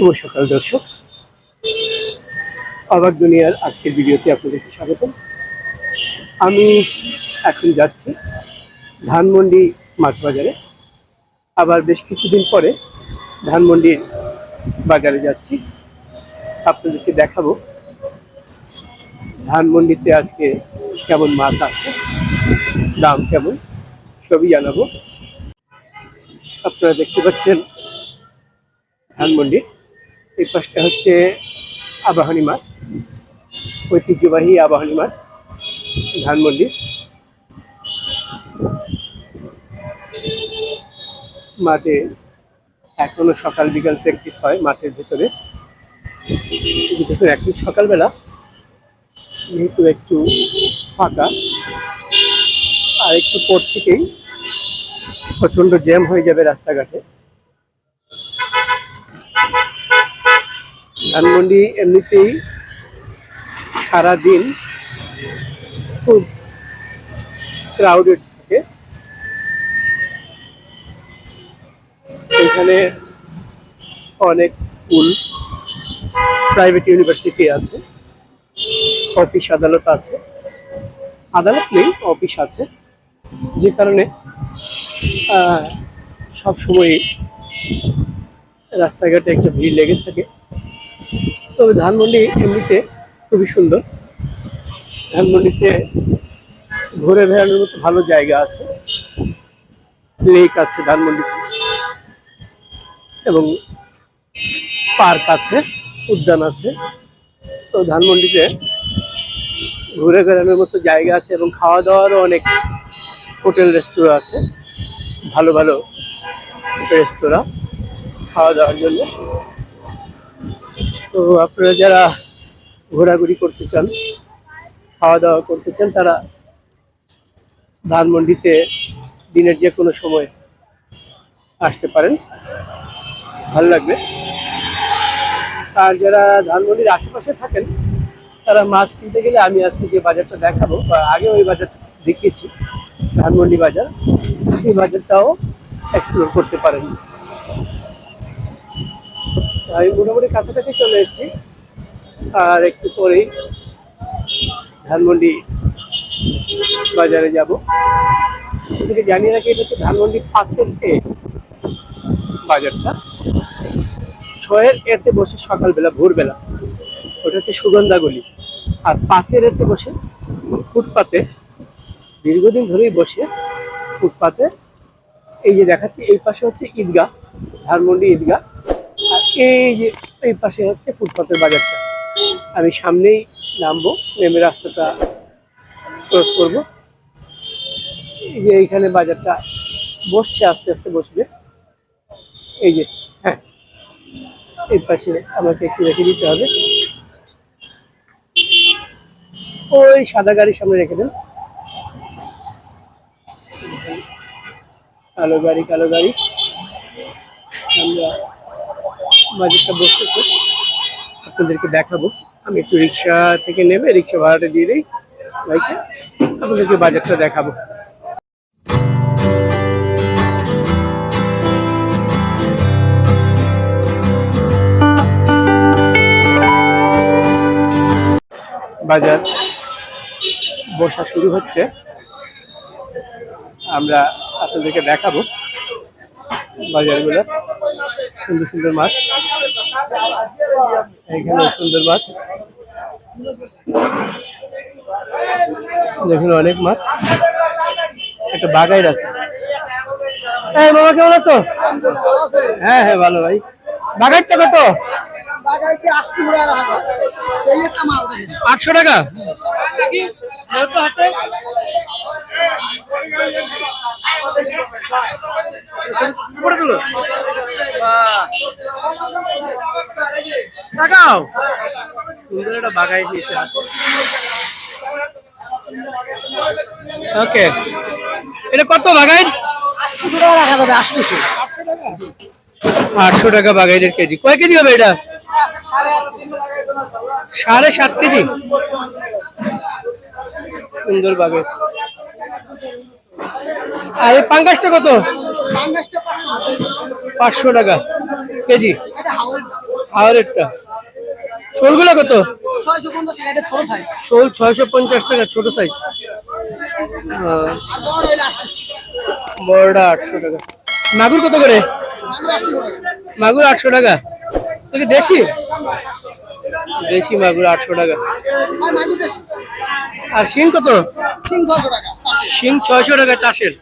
শুভ সকাল, দর্শক। অবাক দুনিয়ার আজকের ভিডিওতে আপনাদেরকে স্বাগতম। আমি এখন যাচ্ছি ধানমন্ডি মাছ বাজারে আবার বেশ কিছুদিন পরে ধানমন্ডির বাজারে যাচ্ছি। আপনাদেরকে দেখাবো ধানমন্ডিতে আজকে কেমন মাছ আছে, দাম কেমন, সবই জানাব। আপনারা দেখতে পাচ্ছেন ধানমন্ডি এই পাশটা হচ্ছে আবাহনী মাঠ, ঐতিহ্যবাহী আবাহনী মাঠ ধানমন্ডি মাঠে এখনও সকাল বিকাল প্র্যাকটিস হয় মাঠের ভেতরে। এখন সকালবেলা, যেহেতু একটু ফাঁকা, আর একটু পর থেকেই প্রচণ্ড জ্যাম হয়ে যাবে রাস্তাঘাটে। ধানমন্ডি এমনিতেই সারাদিন খুব ক্রাউডেড থাকে। এখানে অনেক স্কুল প্রাইভেট ইউনিভার্সিটি আছে। অফিস আদালত আছে। আদালত নেই অফিস আছে। যে কারণে সব সময় রাস্তাঘাটে একটা ভিড় লেগে থাকে। তবে ধানমন্ডি এমনিতে খুবই সুন্দর। ধানমন্ডিতে ঘুরে বেড়ানোর মতো ভালো জায়গা আছে। লেক আছে ধানমন্ডিতে এবং পার্ক আছে, উদ্যান আছে। তো ধানমন্ডিতে ঘুরে বেড়ানোর মতো জায়গা আছে এবং খাওয়া দাওয়ারও অনেক হোটেল, রেস্তোরাঁ আছে। ভালো ভালো রেস্তোরাঁ খাওয়া দাওয়ার জন্য। তো আপনারা যারা ঘোরাঘুরি করতে চান খাওয়া দাওয়া করতে চান, তারা ধানমন্ডিতে দিনের যে কোনো সময় আসতে পারেন। ভালো লাগবে। আর যারা ধানমন্ডির আশেপাশে থাকেন, তারা মাছ কিনতে গেলে আমি আজকে যে বাজারটা দেখাবো, বা আগে ওই বাজারটা দেখিয়েছি, ধানমন্ডি বাজার, এই বাজারটাও এক্সপ্লোর করতে পারেন। আমি মোটামুটি কাছাকাছি চলে এসেছি। আর একটু পরেই ধানমন্ডি বাজারে যাব। এদিকে জানিয়ে রাখি, এটা হচ্ছে ধানমন্ডি পাঁচের এ বাজারটা। ছয়ের এতে বসে সকালবেলা, ভোরবেলা। ওটা হচ্ছে সুগন্ধাগলি আর পাঁচের এতে বসে ফুটপাতে, দীর্ঘদিন ধরেই বসে ফুটপাতে, এই যে দেখাচ্ছি, এই পাশে হচ্ছে ঈদগাহ, ধানমন্ডি ঈদগাহ। এই যে, এই পাশে হচ্ছে ফুটপাতের বাজারটা। আমি সামনেই নামবো, নেমে রাস্তাটা ক্রস করব। এই যে এইখানে বাজারটা বসছে, আস্তে আস্তে বসবে। এই যে হ্যাঁ এই পাশে আমাকে একটু রেখে দিতে হবে। ওই সাদা গাড়ির সামনে রেখে দেন। কালো গাড়ি কালো গাড়ি। আমরা বাজেটটা বসতেছে। আপনাদেরকে দেখাবো। আমি একটু রিক্সা থেকে নেবে রিক্সা ভাড়াটা দিয়ে দিই। বাইকে আপনাদেরকে বাজারটা দেখাবো। বাজার বসা শুরু হচ্ছে। আমরা আপনাদেরকে দেখাবো বাজারগুলো। সুন্দর সুন্দর মাছ। এখানে সুন্দর মাছ। দেখুন অনেক মাছ। একটা বাগাইর আছে। এই মামা কেমন আছো? হ্যাঁ হ্যাঁ ভালো ভাই। বাগাইরটা কত? আশি টাকা রাখা সেই একটা মাল দেখেন আটশো টাকা? উপরে তুলো সুন্দর বাগাই ওকে এটা কত বাগাই আশি টাকা রাখা আটশো টাকা বাগাইনের কেজি। কয় কেজি হবে এটা? সাড়ে সাত কেজি। সুন্দর বাগাই আর এই পাঙ্গাসটা কত? পাঙ্গাসটা পাঁচশো টাকা কেজি। এটা হাওড়ের দাম আর শোলগুলো কত? শোল ছয়শো পঞ্চাশ টাকা, ছোট সাইজ আসতে বড়টা আটশো টাকা। মাগুর কত করে? মাগুর আটশো টাকা। তোকে দেশি? দেশি মাগুর আটশো টাকা। আর শিং কত? শিং ছয়শো টাকা চাষের।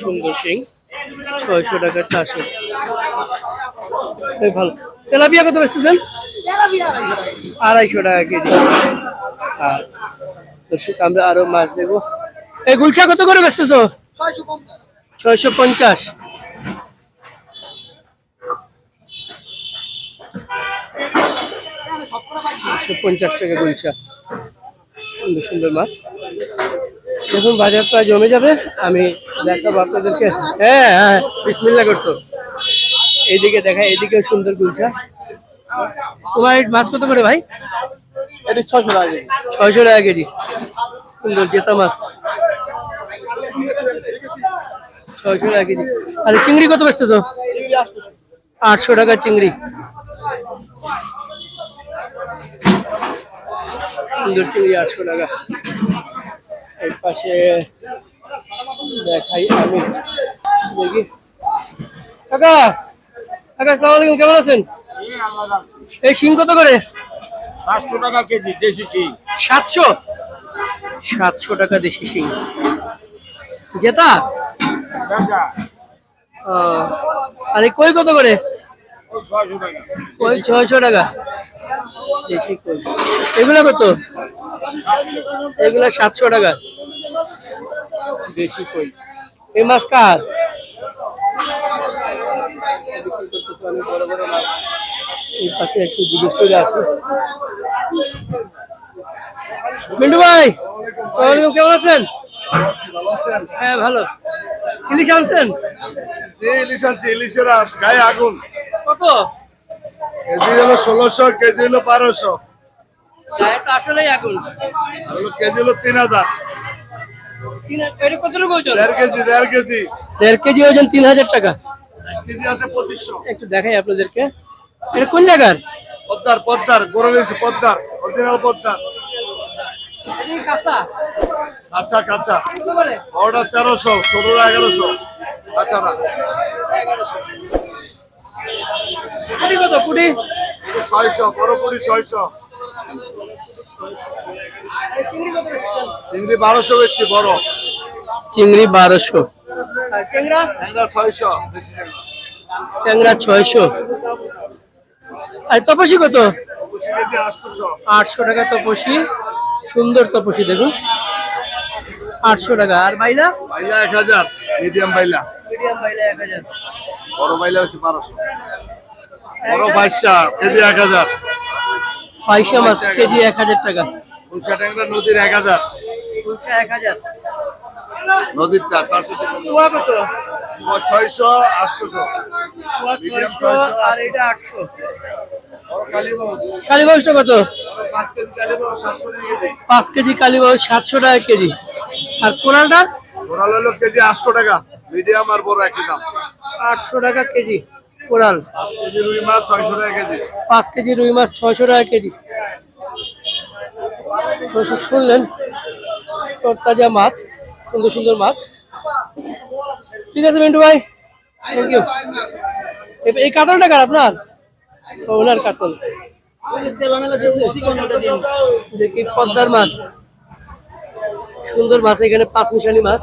সুন্দর শিং। ছয়শো টাকা চাষের এই ভালো। তেলাপিয়া কত বেচতেছেন? আড়াইশো টাকা। কেজি। আর দর্শক আমরা আরও মাছ দেখব এই গুলশা কত করে বেচতেছো? ছয়শো পঞ্চাশ। ছয়শো পঞ্চাশ টাকা গুলশা। সুন্দর সুন্দর মাছ। দেখুন বাজার প্রায় জমে যাবে। আমি দেখাবো আপনাদেরকে। হ্যাঁ হ্যাঁ বিসমিল্লা করছ। এইদিকে দেখা এইদিকে সুন্দর গুলশা তোমার মাছ কত করে ভাই? এটা ছয়শো টাকা কেজি। ছয়শো টাকা কেজি। সুন্দর জেতা মাছ। ছয়শো টাকা কেজি। আর এই চিংড়ি কত বেচতেছো? চিংড়ি আটশো টাকা চিংড়ি। সুন্দর চিংড়ি আটশো টাকা। পাশে দেখাই আমি। দেখি। কাকা কাকা আসসালামু আলাইকুম কেমন আছেন? এই শিং কত করে? সাতশো টাকা কেজি দেশি চিং সাতশো? সাতশো টাকা দেশি শিং। জেতা? আহ, কই কত করে? কই ছয়শো টাকা। দেশি কই? এগুলা কত? এগুলা সাতশো টাকা। দেশি কই? এই মাছ কার? অনেক বড় বড় মাছ এই পাশে একটু জিজ্ঞেস করে আসি। মিন্টু ভাই আসসালামু কেমন আছেন? হ্যাঁ ভালো। ইলিশ আনছেন? যে ইলিশ আছে ইলিশের গায়ে আগুন। কত? কেজি হলো ষোলোশো কেজি হলো বারোশো। গায়ে তো আসলেই আগুন। কেজি হলো তিন হাজার। দেড় কেজি দেড় কেজি। দেড় কেজি ওজন তিন হাজার টাকা। কেজি আছে পঁচিশশো। একটু দেখাই আপনাদেরকে। এটা কোন জায়গার? পদ্মার পদ্মার গরু পদ্মার অরিজিনাল পদ্মার। কাঁচা? কাঁচা ওটা তেরোশো ষোলো এগারোশো। কুটি কত কুটি ছয়শো বড় পুরি ছয়শো। চিংড়ি বারোশো বেচছি বড়। চিংড়ি বারোশো। ট্যাংরা? ছয়শো ট্যাংরা। ছয়শো। আর তপসি কত? আটশো। টাকা তপসি। সুন্দর তপসি দেখুন। আটশো টাকা। আর বাইলা? বাইলা এক হাজার মিডিয়াম বাইলা। মিডিয়াম বাইলা এক হাজার। বড় বাইলা হচ্ছে বারোশো। বড় বাইশা কেজি এক হাজার। পয়সা মাছ কেজি এক হাজার টাকা। উলসা ট্যাংরা নদীর এক হাজার। বলছে এক হাজার। নদীরটা চারশো টাকা। কত? ছয়শো আটশোশো। ছয়শো। আর এটা আটশো। কালীবাউসটা কত? পাঁচ কেজি কালীবাউস সাতশো টাকা কেজি। আর কোনালটা? ঘোড়াল হলো কেজি আটশো টাকা। মিডিয়াম আর বড় একই দাম। আটশো টাকা কেজি কোরাল পাঁচ কেজি রুই মাছ ছয়শো টাকা কেজি। পাঁচ কেজি রুই মাছ ছয়শো টাকা কেজি। দর্শক শুনলেন তাজা মাছ, সুন্দর সুন্দর মাছ। ঠিক আছে, মিন্টু ভাই? থ্যাংক ইউ এই কাতলটা কার আপনার? ওনার কাতল দেখি, পদ্মার মাছ। সুন্দর মাছ, এখানে পাঁচ মিশালি মাছ।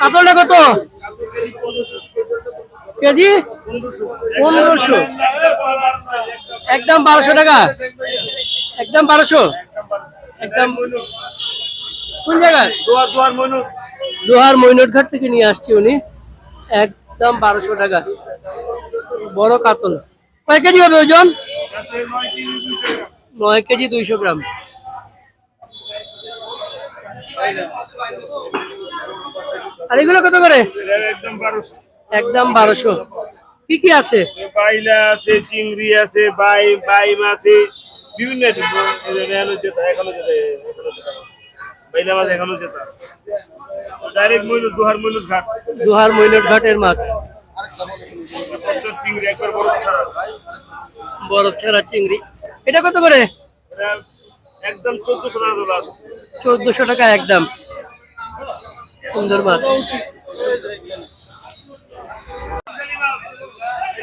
কাতলটা কত? কেজি? পনেরোশো। একদম বারোশো টাকা? একদম বারোশো? একদম কোন জায়গায়? লোহার ঘাট থেকে নিয়ে আসছি উনি। একদম বারোশো টাকা। বড় কাতল। কয় কেজি হবে ওজন? নয় কেজি দুইশো গ্রাম। আর এগুলো কত করে? একদম বারোশো একদম বারোশো। কি কি আছে? বাইলা আছে চিংড়ি আছে বাই বাইম আছে বিভিন্ন item। এখনও বাইলা মাছ এখনও ডাইরেক্ট দুহার ঘাট। দুহার ঘাটের মাছ। চিংড়ি একবার বড় ছাড়া। বরফ ছাড়া চিংড়ি। এটা কত করে? একদম চোদ্দশো টাকা চোদ্দশো টাকা একদম। সুন্দর মাছ।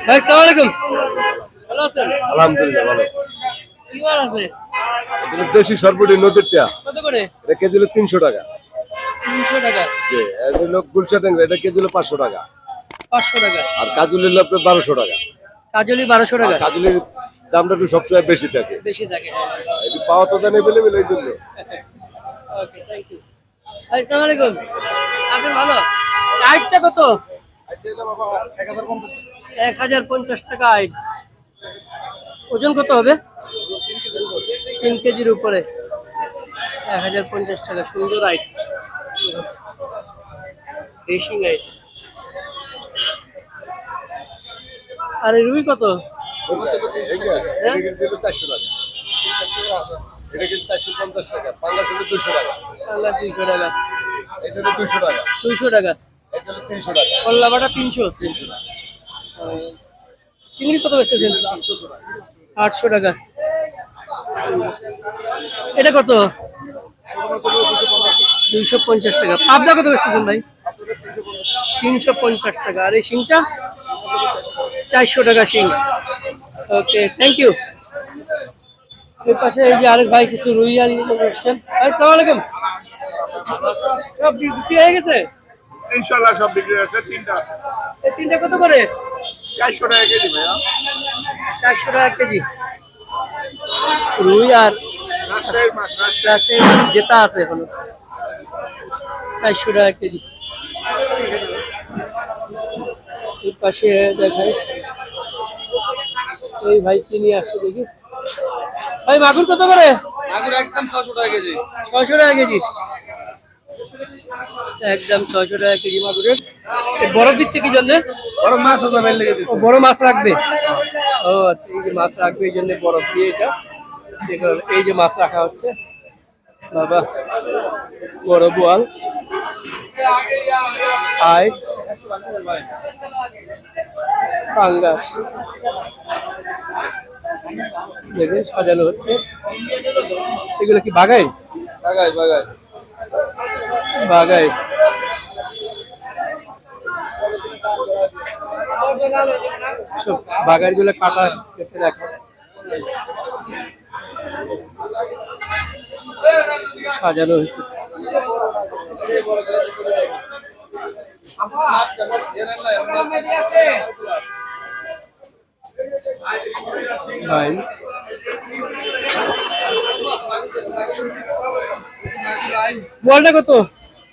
ভাই সালাম আলাইকুম। ভালো আছেন? আলহামদুলিল্লাহ ভালো। কি মাছ আছে? এটা দেশি সরপুরি নদীর টিয়া। কত করে? এটা কেজি হলো তিনশো টাকা। তিনশো টাকা। যে এটা হলো গুলশা ট্যাংরা এটা কেজি হলো পাঁচশো টাকা। পাঁচশো টাকা। আর কাজুলি হলো আপনার বারোশো টাকা। কাজলি বারোশো আর টাকা কাজুলির দামটা একটু সবসময় বেশি থাকে। বেশি থাকে এটি পাওয়া তো জানি এভেলেবেল এই জন্য। ওকে থ্যাংক ইউ আসসালামু আলাইকুম। আছেন ভালো? আইটটা কত? এক হাজার পঞ্চাশ টাকা আইট ওজন কত হবে? তিন কেজির উপরে। এক হাজার পঞ্চাশ টাকা সুন্দর আইট দেশি আইট আর রুই কত? এটা কেজি চারশো পঞ্চাশ টাকা পাঙ্গাস হলো দুশো টাকা। আল্লাহ দুইশো টাকা। এটা দুশো টাকা। দুইশো টাকা। তিনশো টাকা কল্লা বাটা তিনশো। তিনশো টাকা চিংড়ি কত বেচতেছেন? আটশো টাকা। এটা কত? দুইশো পঞ্চাশ টাকা। পাবদা কত বেচতেছেন ভাই? তিনশো পঞ্চাশ টাকা। আর এই শিংটা? চারশো টাকা শিং। ওকে থ্যাংক ইউ এর পাশে এই যে আরেক ভাই কিছু রুই আর ইয়ে বসছেন। ভাই সালাম আলাইকুম। সব বিক্রি হয়ে গেছে? ইনশাল্লাহ সব বিক্রি হয়েছে। তিনটা। এই তিনটা কত করে? চারশো টাকা কেজি ভাইয়া। চারশো টাকা কেজি। রুই আর রাজশাহীর মাছ রাজশাহী রাজশাহী জেতা আছে এখনও। চারশো টাকা কেজি। এই পাশে দেখাই। এই ভাই কি নিয়ে আসছে দেখি। ভাই মাগুর কত করে? মাগুর একদম ছশো টাকা কেজি। ছয়শো টাকা কেজি। একদম ছয়শো টাকা কেজি মাগুরের। বরফ দিচ্ছে কি জন্য? বড় মাছ আছে ও বড় মাছ রাখবে? ও আচ্ছা এই যে মাছ রাখবে এই জন্য বরফ দিয়ে এটা এই এই যে মাছ রাখা হচ্ছে। বাবা বড় বোয়াল। আয়। পাঙ্গাস। দেখুন সাজানো হচ্ছে। এগুলো কি বাগাই? বাগাই বাগাই। বাগাই। সব বাগারগুলো কাটা কেটে রাখা। সাজানো হয়েছে। ভাই। বলটা কত?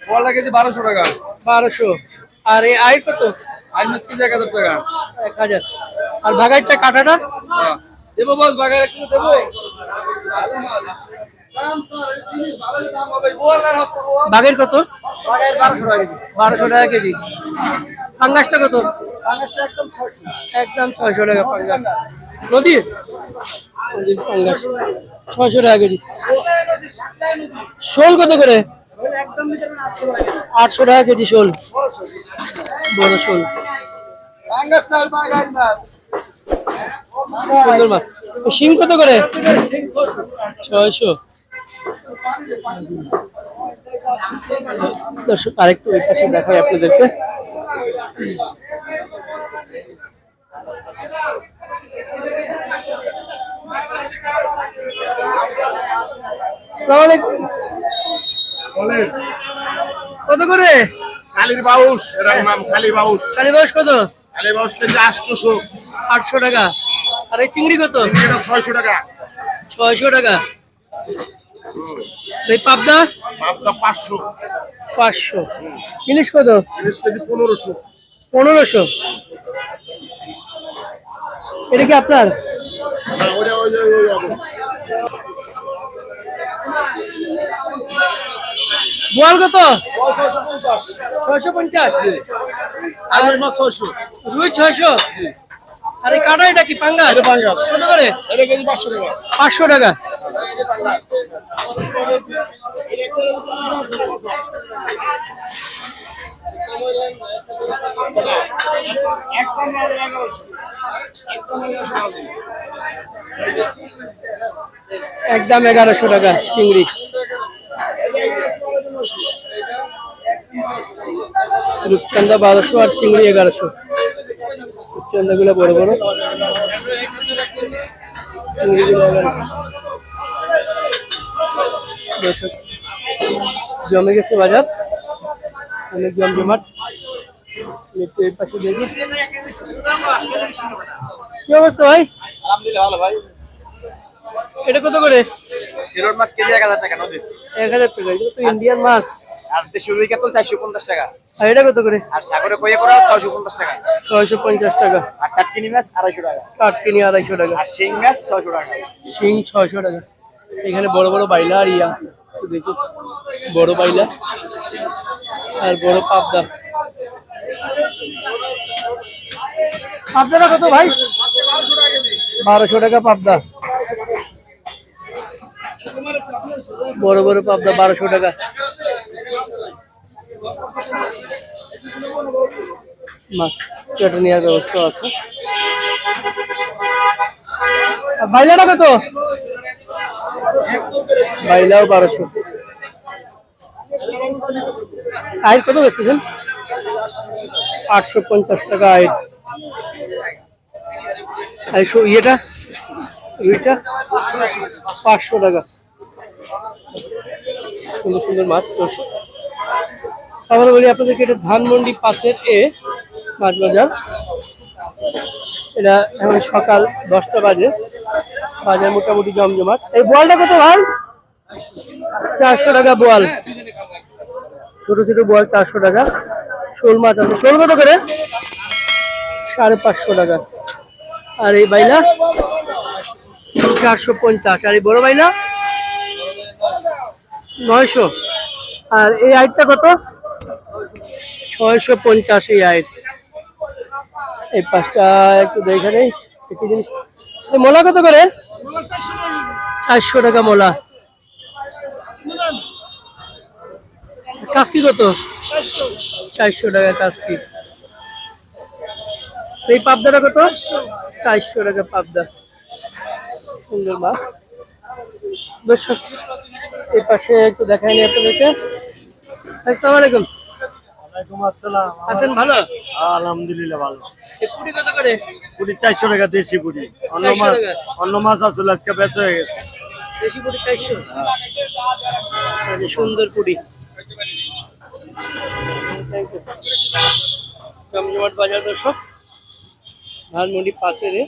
বড়টা কেজি বারোশো টাকা। বারোশো। আর এই আয় কত? মাছ কেজি এক হাজার টাকা। এক হাজার। আর বাগাইটা কাটাটা হ্যাঁ। দেবো বস বাগাই একটু দেবো। বাঘের কত? বারোশো টাকা কেজি। পাঙ্গাসটা কত? একদম ছয়শো টাকা পাঙ্গাস। নদীর নদীর পাঙ্গাস। ছয়শো টাকা কেজি। শোল কত করে? আটশো টাকা কেজি শোল। বড় শোল। সুন্দর মাছ। শিং কত করে? ছয়শো। দর্শক আরেকটু ওই পাশে দেখাই আপনাদেরকে। আসসালামু আলাইকুম। কত করে? কালীর বাউস এটার নাম কালী বাউস কালী বয়স কত? কালী বাউস কেজি আটশোশো। আটশো টাকা। আর এই চিংড়ি কত? এটা ছয়শো টাকা। ছয়শো টাকা। এই পাবদা? মাপটা পাঁচশো। পাঁচশো। ইলিশ কত? ইলিশ কেজি পনেরোশো। পনেরোশো। এটা কি আপনার? হ্যাঁ ওটা ওই বোয়াল কত? ছয়শো পঞ্চাশ। আর ছয়শো। রুই ছয়শো? আর এই কাটা এটা কি পাঙ্গাস। কত করে? পাঁচশো টাকা। একদম এগারোশো টাকা চিংড়ি। রূপচান্দা বারোশো আর চিংড়ি এগারোশো। রূপচান্দা গুলো বড়। বড় জমে গেছে বাজার। অনেক জমজমাট। এই পাশে দেখি। কি অবস্থা ভাই? আলহামদুলিল্লাহ, ভালো ভাই। এটা কত করে? সিলোট মাছ কেজি এক হাজার টাকা নদীর এক হাজার টাকা এটা তো ইন্ডিয়ান মাছ। আর দেশি রুই কাতল চারশো পঞ্চাশ টাকা। আর এটা কত করে? আর সাগরে কইয়া করা ছয়শো পঞ্চাশ টাকা। ছয়শো পঞ্চাশ টাকা। আর টাটকিনি মাছ আড়াইশো টাকা। কাটকিনি আড়াইশো টাকা। আর শিং মাছ ছয়শো টাকা। শিং ছয়শো টাকা। এখানে বড় বড় বাইলা আর ইয়া আছে। একটু দেখি। বড় বাইলা আর বড় পাবদা। পাবদাটা কত ভাই? বারোশো টাকা পাবদা। বড় বড় পাবদা বারোশো টাকা। মাছ কেটে নেওয়ার ব্যবস্থা আছে। বাইলাটা কত? বাইলাও বারোশো। আয়ের কত বেচতেছেন? আটশো পঞ্চাশ টাকা আয়ের আর শো- ইয়েটা? রুইটা? পাঁচশো টাকা। সুন্দর সুন্দর মাছ। দর্শক আবার বলি আপনাদেরকে এটা ধানমন্ডি পাঁচের এ মাছ বাজার। এটা এখন সকাল দশটা বাজে। বাজার মোটামুটি জমজমাট। এই বোয়ালটা কত ভাই? চারশো টাকা বোয়াল। ছোট ছোট বোয়াল চারশো টাকা। শোল মাছ আছে। শোল কত করে? সাড়ে পাঁচশো টাকা। আর এই বাইলা? চারশো পঞ্চাশ। আর এই বড় বাইলা? নয়শো। আর এই আইটটা কত? ছয়শো পঞ্চাশ এই আইট। এই পাঁচটা একটু দেখে নেই একই জিনিস। মোলা কত করে? চারশো টাকা মোলা। কাসকি কত? চারশো টাকা কাসকি। এই পাবদাটা কত? চারশো টাকা পাবদা। সুন্দর মাছ। দর্শক এই পাশে একটু দেখাই নি আপনাদেরকে। আসসালামু আলাইকুম। ওয়ালাইকুম আসসালাম। আছেন ভালো? আলহামদুলিল্লাহ ভালো। পুরি কত করে? পুরি চারশো টাকা দেশি পুরি। অন্য মাছ অন্য মাছ আসলে আজকে বেচা হয়ে গেছে। দেশি পুরি চারশো? এই যে সুন্দর পুরি. জমজমাট বাজার দর্শক ধানমন্ডি পাঁচেরে।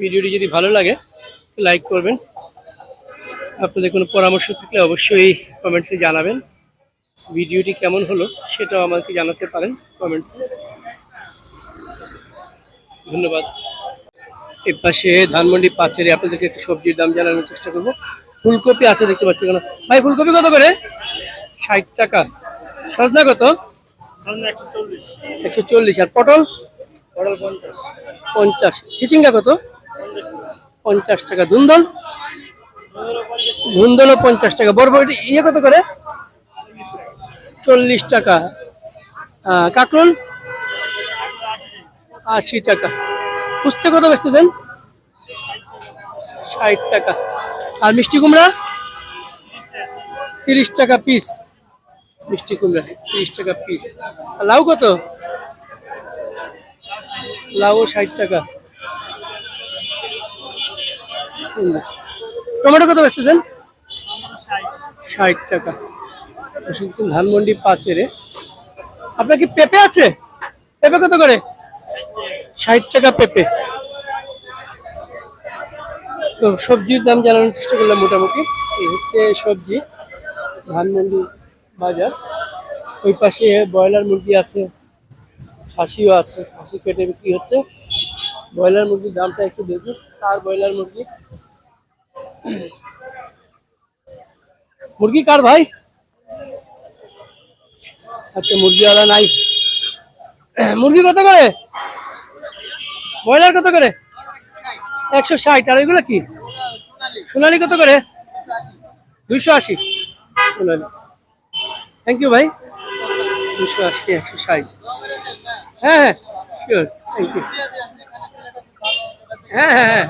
ভিডিওটি যদি ভালো লাগে লাইক করবেন। আপনাদের কোনো পরামর্শ থাকলে অবশ্যই কমেন্টসে জানাবেন। ভিডিওটি কেমন হলো সেটাও আমাকে জানাতে পারেন কমেন্টসে ধন্যবাদ। এর পাশে ধানমন্ডি পাঁচেরে আপনাদেরকে একটু সবজির দাম জানানোর চেষ্টা করব। ফুলকপি আছে দেখতে পাচ্ছি কেন ভাই ফুলকপি কত করে? ষাট টাকা। সজনা কত? একশো চল্লিশ। আর পটল? পঞ্চাশ। পঞ্চাশ। চিচিঙ্গা কত? পঞ্চাশ। টাকা। ধুন্দল ধুন্দলও পঞ্চাশ টাকা। বরবটি ইয়ে কত করে? চল্লিশ টাকা। কাকরুল? আশি টাকা। কুস্তে কত বেচতেছেন? ষাট টাকা। আর মিষ্টি কুমড়া? তিরিশ টাকা পিস মিষ্টি কুমড়া, তিরিশ টাকা পিস আর লাউ কত? লাউ ষাট টাকা। টমেটো কত বেচতেছেন? ষাট। টাকা। ধানমন্ডি পাঁচেরে। আপনার কি পেঁপে আছে? পেঁপে কত করে? ষাট টাকা পেঁপে। তো সবজির দাম জানানোর চেষ্টা করলাম মোটামুটি। এই হচ্ছে সবজি ধানমন্ডি বাজার। ওই পাশে ব্রয়লার মুরগি আছে খাসিও আছে। খাসি কেটে বিক্রি হচ্ছে। ব্রয়লার মুরগির দামটা একটু দেখুন কার ব্রয়লার মুরগি? মুরগি কার ভাই? আচ্ছা মুরগিওয়ালা নাই। মুরগি কত করে? ব্রয়লার কত করে? একশো ষাট। আর এগুলো কি? সোনালি কত করে? দুইশো আশি। সোনালি। থ্যাংক ইউ ভাই। দুশো আশি, একশো ষাট। হ্যাঁ হ্যাঁ। থ্যাংক ইউ হ্যাঁ হ্যাঁ হ্যাঁ।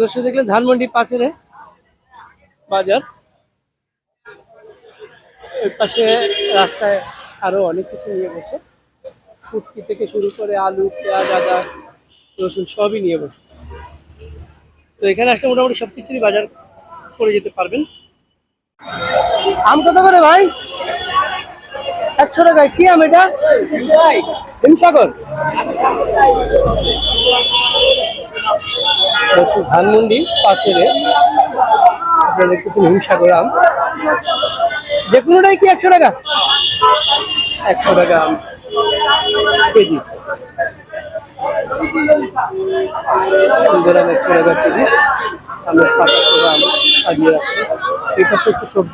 দর্শক দেখলেন ধানমন্ডি পাথরে বাজার। পাশে রাস্তায় আরও অনেক কিছু নিয়ে বসে। শুটকি থেকে শুরু করে আলু, পেঁয়াজ, আদা, রসুন সবই নিয়ে বসে। তো এখানে আসলে মোটামুটি সব কিছুরই বাজার করে যেতে পারবেন। আম কত করে ভাই? একশো টাকায় কি আম এটা? হিমসাগর। দর্শক, ধানমন্ডি পাথরে আপনারা দেখতেছেন হিমসাগর আম। যে কোনোটাই কি একশো টাকা? একশো টাকা কেজি। একশো টাকা কেজি। আমরা সাতশো গ্রাম সাজিয়ে রাখছি। এই পাশে একটু সবজি